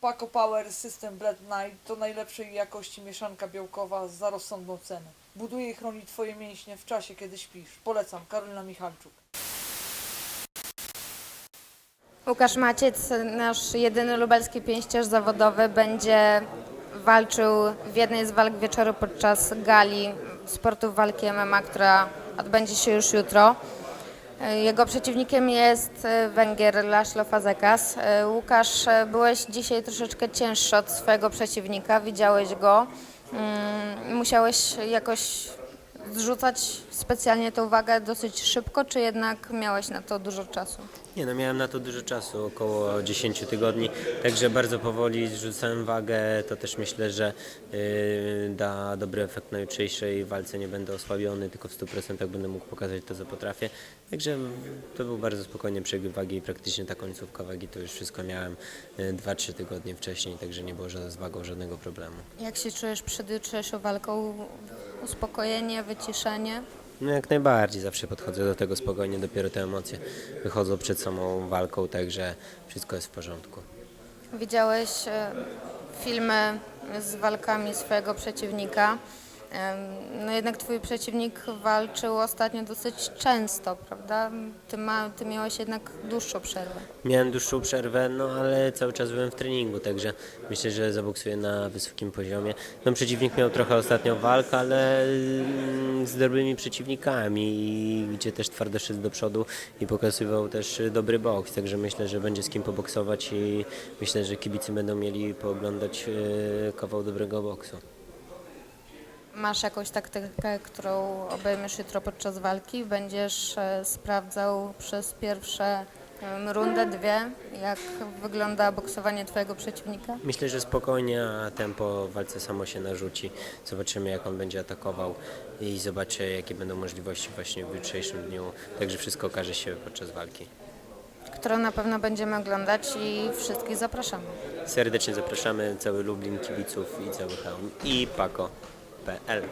Paco Power System Blend Night to najlepszej jakości mieszanka białkowa za rozsądną cenę. Buduje i chroni Twoje mięśnie w czasie, kiedy śpisz. Polecam, Karolina Michalczuk. Łukasz Maciec, nasz jedyny lubelski pięściarz zawodowy, będzie walczył w jednej z walk wieczoru podczas gali sportu walki MMA, która odbędzie się już jutro. Jego przeciwnikiem jest Węgier Laszlo Fazekas. Łukasz, byłeś dzisiaj troszeczkę cięższy od swojego przeciwnika, widziałeś go. Mm, Musiałeś jakoś zrzucać specjalnie tę wagę dosyć szybko, czy jednak miałeś na to dużo czasu? Nie no, miałem na to dużo czasu, około 10 tygodni, także bardzo powoli zrzucałem wagę, to też myślę, że yy, da dobry efekt na jutrzejszej walce, nie będę osłabiony, tylko w 100% będę mógł pokazać to, co potrafię. Także to był bardzo spokojny przebieg wagi i praktycznie ta końcówka wagi to już wszystko miałem yy, 2-3 tygodnie wcześniej, także nie było z wagą żadnego problemu. Jak się czujesz przed jutrzejszą walką? Uspokojenie, wyciszenie? No jak najbardziej, zawsze podchodzę do tego spokojnie, dopiero te emocje wychodzą przed samą walką, także wszystko jest w porządku. Widziałeś e, filmy z walkami swojego przeciwnika. No jednak twój przeciwnik walczył ostatnio dosyć często, prawda? Ty, ma, ty miałeś jednak dłuższą przerwę. Miałem dłuższą przerwę, no ale cały czas byłem w treningu, także myślę, że zaboksuję na wysokim poziomie. No przeciwnik miał trochę ostatnio walk, ale mm, z dobrymi przeciwnikami, gdzie też twardo szedł do przodu i pokazywał też dobry boks, także myślę, że będzie z kim poboksować i myślę, że kibicy będą mieli pooglądać e, kawał dobrego boksu. Masz jakąś taktykę, którą obejmiesz jutro podczas walki? Będziesz e, sprawdzał przez pierwsze em, rundę, dwie, jak wygląda boksowanie twojego przeciwnika? Myślę, że spokojnie, a tempo w walce samo się narzuci. Zobaczymy, jak on będzie atakował i zobaczę, jakie będą możliwości właśnie w jutrzejszym dniu. Także wszystko okaże się podczas walki. którą na pewno będziemy oglądać i wszystkich zapraszamy. Serdecznie zapraszamy cały Lublin, kibiców i cały Chełm i pako.pl.